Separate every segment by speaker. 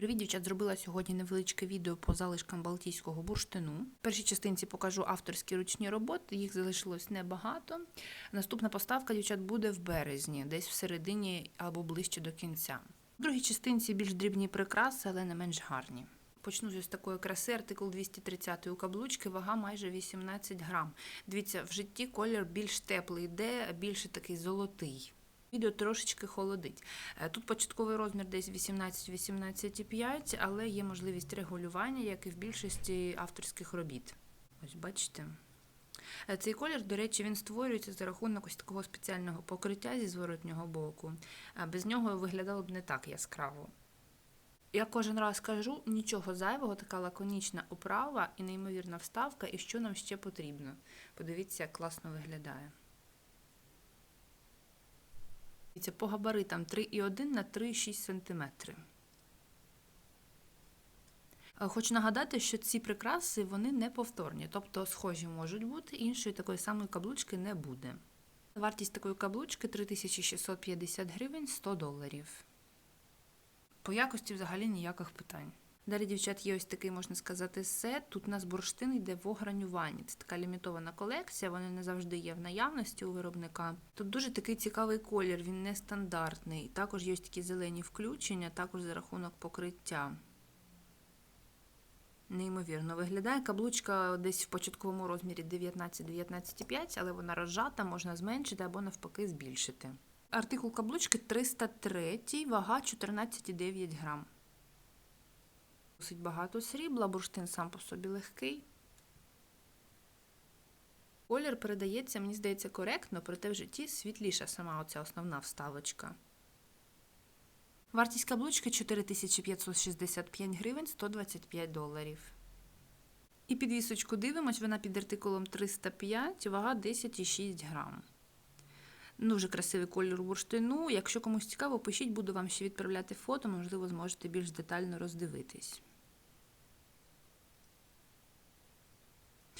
Speaker 1: Привіт, дівчат, зробила сьогодні невеличке відео по залишкам балтійського бурштину. В першій частинці покажу авторські ручні роботи, їх залишилось небагато. Наступна поставка дівчат буде в березні, десь в середині або ближче до кінця. В другій частинці більш дрібні прикраси, але не менш гарні. Почну з ось такої краси, артикул 230 у каблучки, вага майже 18 грам. Дивіться, в житті колір більш теплий йде, більше такий золотий. Відео трошечки холодить. Е, Тут початковий розмір десь 18-18,5, але є можливість регулювання, як і в більшості авторських робіт. Ось бачите. Е, Цей колір, до речі, він створюється за рахунок ось такого спеціального покриття зі зворотнього боку. Без нього виглядало б не так яскраво. Я кожен раз кажу, нічого зайвого, така лаконічна оправа і неймовірна вставка, і що нам ще потрібно. Подивіться, як класно виглядає. Дивіться, по габаритам 3,1 на 3,6 см. Е, Хочу нагадати, що ці прикраси вони не повторні, тобто схожі можуть бути, іншої такої самої каблучки не буде. Вартість такої каблучки 3650 гривень 100 доларів. По якості взагалі ніяких питань. Далі, дівчат, є ось такий, можна сказати, сет. Тут у нас бурштин йде в огранюванні. Це така лімітована колекція, вони не завжди є в наявності у виробника. Тут дуже такий цікавий колір, він нестандартний. Також є ось такі зелені включення, також за рахунок покриття. Неймовірно виглядає. Каблучка десь в початковому розмірі 19-19,5, але вона розжата, можна зменшити або навпаки збільшити. Артикул каблучки 303, вага 14,9 грам. Досить багато срібла, бурштин сам по собі легкий. Колір передається, мені здається, коректно, проте в житті світліша сама оця основна вставочка. Вартість каблучки 4565 гривень 125 доларів. І підвісочку дивимось, вона під артикулом 305, вага 10,6 грам. Дуже красивий колір бурштину. Якщо комусь цікаво, пишіть, буду вам ще відправляти фото, можливо, зможете більш детально роздивитись.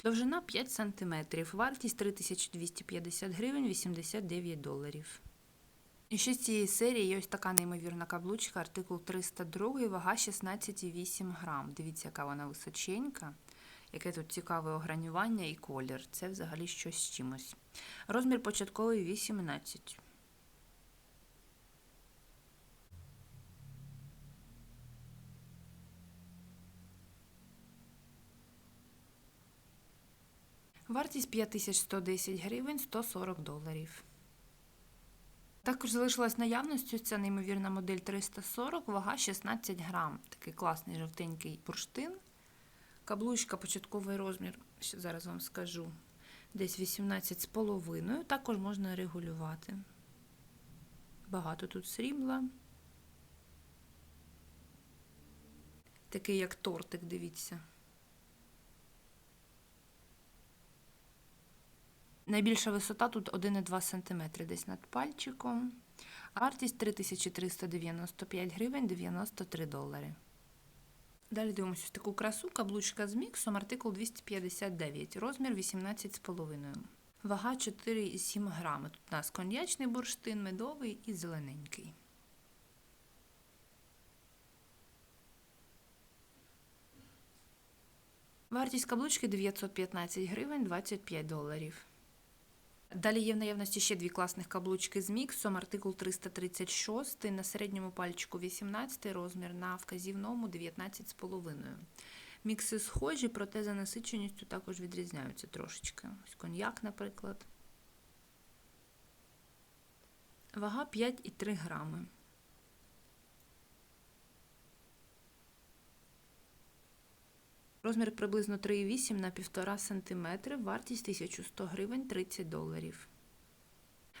Speaker 1: Довжина 5 см, вартість 3250 гривень 89 доларів. І ще з цієї серії є ось така неймовірна каблучка, артикул 302, вага 16,8 грам. Дивіться, яка вона височенька, яке тут цікаве огранювання і колір. Це взагалі щось з чимось. Розмір початковий 18. Вартість 5110 гривень 140 доларів. Також залишилась наявністю ця неймовірна модель 340, вага 16 грам. Такий класний жовтенький бурштин. Каблучка, початковий розмір, ще зараз вам скажу, десь 18,5. Також можна регулювати. Багато тут срібла. Такий як тортик, дивіться. Найбільша висота тут 1,2 см десь над пальчиком. Вартість 3395 гривень 93 долари. Далі дивимося ось таку красу, каблучка з міксом, артикул 259, розмір 18,5. Вага 4,7 грами. Тут у нас коньячний бурштин, медовий і зелененький. Вартість каблучки 915 гривень 25 доларів. Далі є в наявності ще дві класних каблучки з міксом, артикул 336, на середньому пальчику 18 розмір, на вказівному 19,5. Мікси схожі, проте за насиченістю також відрізняються трошечки. Ось коньяк, наприклад. Вага 5,3 грами. Розмір приблизно 3,8 на 1,5 см, вартість 1100 гривень 30 доларів.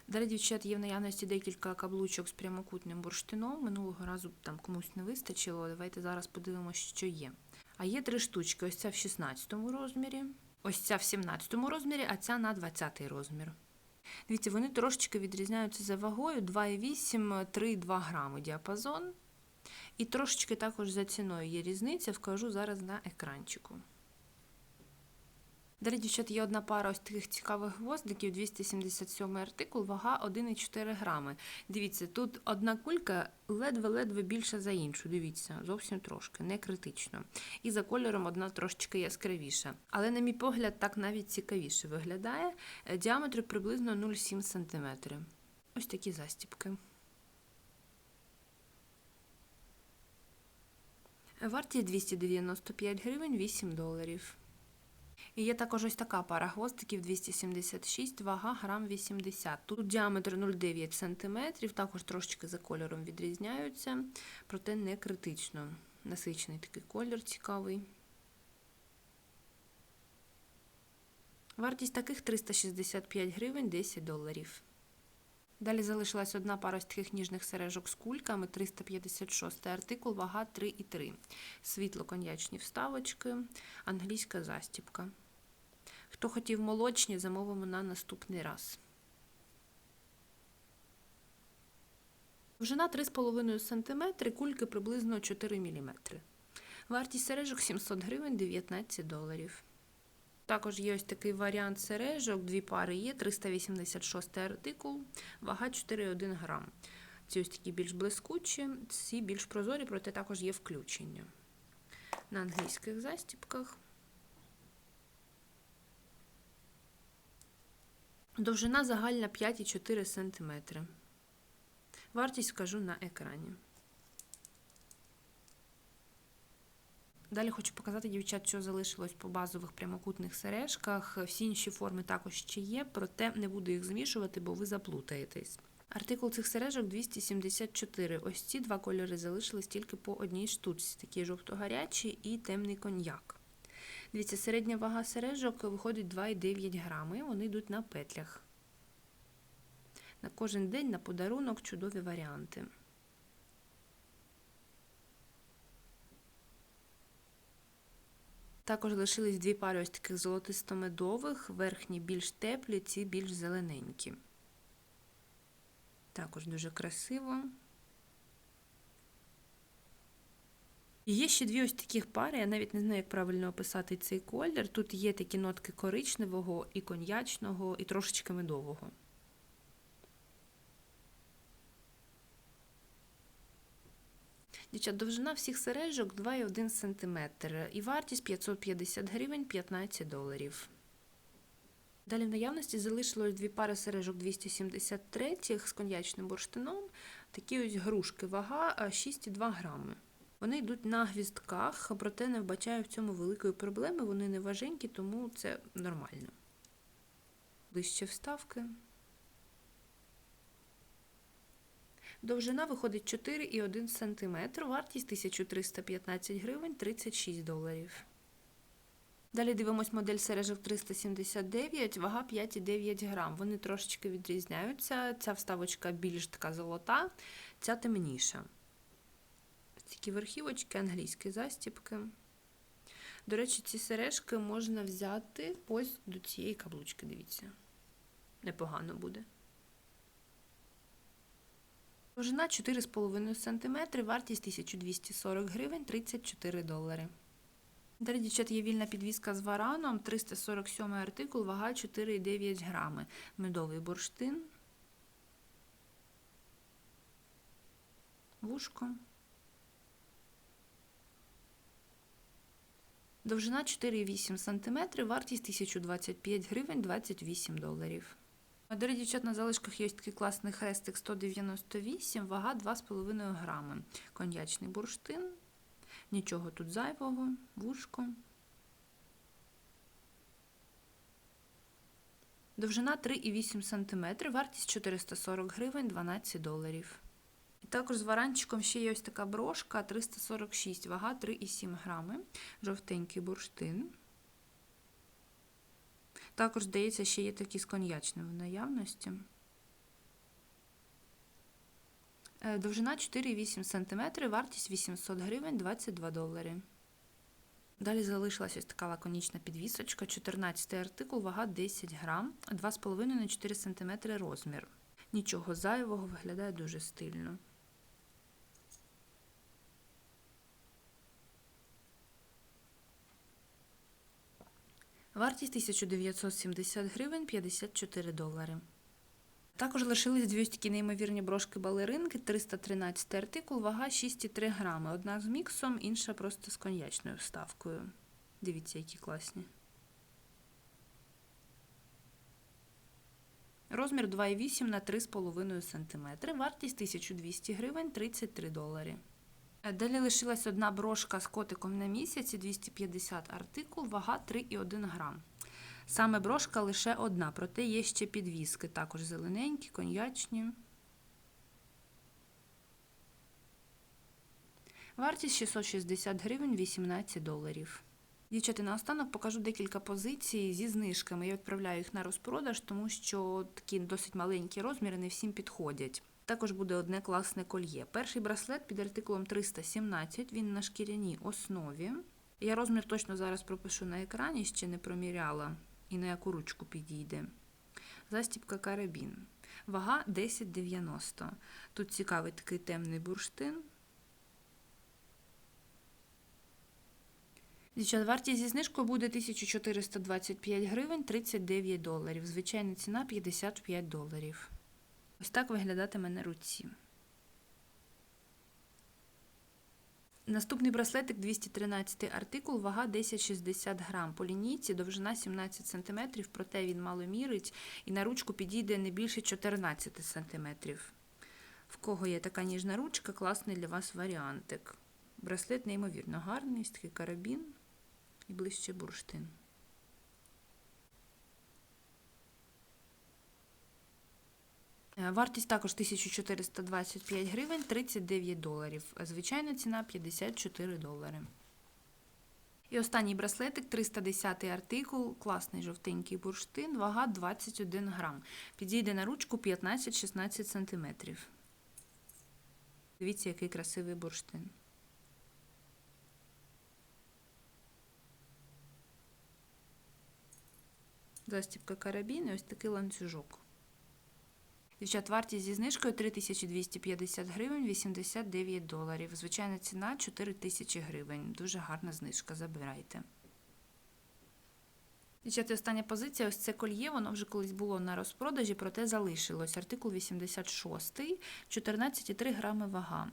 Speaker 1: Далі, дівчат, є в наявності декілька каблучок з прямокутним бурштином. Минулого разу там комусь не вистачило. Давайте зараз подивимося, що є. А є три штучки: ось ця в 16 розмірі, ось ця в 17 розмірі, а ця на 20 розмір. Дивіться, вони трошечки відрізняються за вагою 2,8-3,2 грами діапазон. І трошечки також за ціною є різниця, вкажу зараз на екранчику. Далі, дівчат, є одна пара ось таких цікавих гвоздиків, 277 артикул, вага 1,4 грами. Дивіться, тут одна кулька ледве-ледве більша за іншу. Дивіться, зовсім трошки, не критично. І за кольором одна трошечки яскравіша. Але, на мій погляд, так навіть цікавіше виглядає. Е, Діаметр приблизно 0,7 см. Ось такі застіпки. Вартість 295 гривень, 8 доларів. І є також ось така пара гвоздиків 276, вага грам 80. Тут діаметр 0,9 см, також трошечки за кольором відрізняються, проте не критично. Насичений такий колір цікавий. Вартість таких 365 гривень 10 доларів. Далі залишилась одна пара таких ніжних сережок з кульками, 356 артикул, вага 3,3. Світло-коньячні вставочки, англійська застіпка. Хто хотів молочні, замовимо на наступний раз. Довжина 3,5 см, кульки приблизно 4 мм. Вартість сережок 700 гривень 19 доларів. Також є ось такий варіант сережок, дві пари є, 386 артикул, вага 4,1 грам. Ці ось такі більш блискучі, ці більш прозорі, проте також є включення. На англійських застіпках. Довжина загальна 5,4 см. Вартість скажу на екрані. Далі хочу показати, дівчат, що залишилось по базових прямокутних сережках. Всі інші форми також ще є, проте не буду їх змішувати, бо ви заплутаєтесь. Артикул цих сережок 274. Ось ці два кольори залишились тільки по одній штуці, такі жовто-гарячі і темний коньяк. Дивіться, середня вага сережок виходить 2,9 грами, вони йдуть на петлях. На кожен день на подарунок чудові варіанти. Також лишились дві пари ось таких золотисто-медових, верхні більш теплі, ці більш зелененькі. Також дуже красиво. І Є ще дві ось таких пари, я навіть не знаю, як правильно описати цей колір. Тут є такі нотки коричневого, і коньячного, і трошечки медового. Дівчат, довжина всіх сережок 2,1 см і вартість 550 гривень 15 доларів. Далі в наявності залишилось дві пари сережок 273 з коньячним бурштином. Такі ось грушки, вага 6,2 грами. Вони йдуть на гвістках, проте не вбачаю в цьому великої проблеми. Вони не важенькі, тому це нормально. Ближче вставки. Довжина виходить 4,1 см, вартість 1315 гривень 36 доларів. Далі дивимось модель сережок 379, вага 5,9 грам. Вони трошечки відрізняються. Ця вставочка більш така золота, ця темніша. Такі верхівочки, англійські застіпки. До речі, ці сережки можна взяти ось до цієї каблучки, дивіться. Непогано буде. Довжина 4,5 см, вартість 1240 гривень 34 долари. Далі, є вільна підвіска з вараном, 347 артикул, вага 4,9 грами. Медовий бурштин. Вушко. Довжина 4,8 см, вартість 1025 гривень 28 доларів. Дорогі дівчат, на залишках є такий класний хрестик 198, вага 2,5 грами. Коньячний бурштин, нічого тут зайвого, вушко. Довжина 3,8 см, вартість 440 гривень 12 доларів. І також з варанчиком ще є ось така брошка 346, вага 3,7 грами, жовтенький бурштин. Також, здається, ще є такі з коньячним в наявності. Е, довжина 4,8 см, вартість 800 гривень 22 долари. Далі залишилась ось така лаконічна підвісочка, 14 артикул, вага 10 грам, 2,5 на 4 см розмір. Нічого зайвого, виглядає дуже стильно. Вартість 1970 гривень 54 долари. Також лишились дві такі неймовірні брошки балеринки, 313 артикул, вага 6,3 грами. Одна з міксом, інша просто з коньячною вставкою. Дивіться, які класні. Розмір 2,8 на 3,5 см. Вартість 1200 гривень 33 долари. Далі лишилась одна брошка з котиком на місяці, 250 артикул, вага 3,1 грам. Саме брошка лише одна, проте є ще підвіски, також зелененькі, коньячні. Вартість 660 гривень 18 доларів. Дівчата, наостанок покажу декілька позицій зі знижками. Я відправляю їх на розпродаж, тому що такі досить маленькі розміри не всім підходять. Також буде одне класне кольє. Перший браслет під артикулом 317, він на шкіряній основі. Я розмір точно зараз пропишу на екрані, ще не проміряла і на яку ручку підійде. Застібка карабін. Вага 10,90. Тут цікавий такий темний бурштин. Дівчат, вартість зі знижкою буде 1425 гривень 39 доларів. Звичайна ціна 55 доларів. Ось так виглядатиме на руці. Наступний браслетик 213 артикул, вага 1060 грам. По лінійці довжина 17 см, проте він мало мірить і на ручку підійде не більше 14 см. В кого є така ніжна ручка, класний для вас варіантик. Браслет неймовірно гарний, такий карабін і ближче бурштин. Вартість також 1425 гривень 39 доларів. Звичайна ціна 54 долари. І останній браслетик 310 артикул, класний жовтенький бурштин, вага 21 грам. Підійде на ручку 15-16 см. Дивіться, який красивий бурштин. Застібка карабін і ось такий ланцюжок. Дівчат, вартість зі знижкою 3250 гривень 89 доларів. Звичайна ціна 4000 гривень. Дуже гарна знижка, забирайте. Дівчата, остання позиція, ось це кольє, воно вже колись було на розпродажі, проте залишилось. Артикул 86, 14,3 грами вага.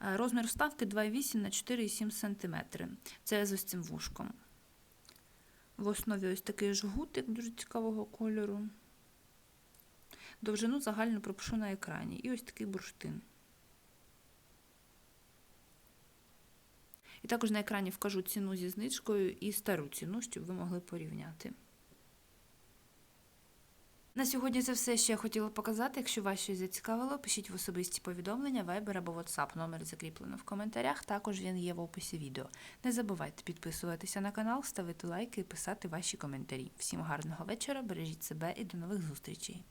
Speaker 1: Е, Розмір вставки 2,8 на 4,7 см. Це з ось цим вушком. В основі ось такий жгутик дуже цікавого кольору. Довжину загально пропишу на екрані. І ось такий бурштин. І також на екрані вкажу ціну зі знижкою і стару ціну, щоб ви могли порівняти. На сьогодні це все, що я хотіла показати. Якщо вас щось зацікавило, пишіть в особисті повідомлення, Viber або WhatsApp. Номер закріплено в коментарях. Також він є в описі відео. Не забувайте підписуватися на канал, ставити лайки і писати ваші коментарі. Всім гарного вечора, бережіть себе і до нових зустрічей!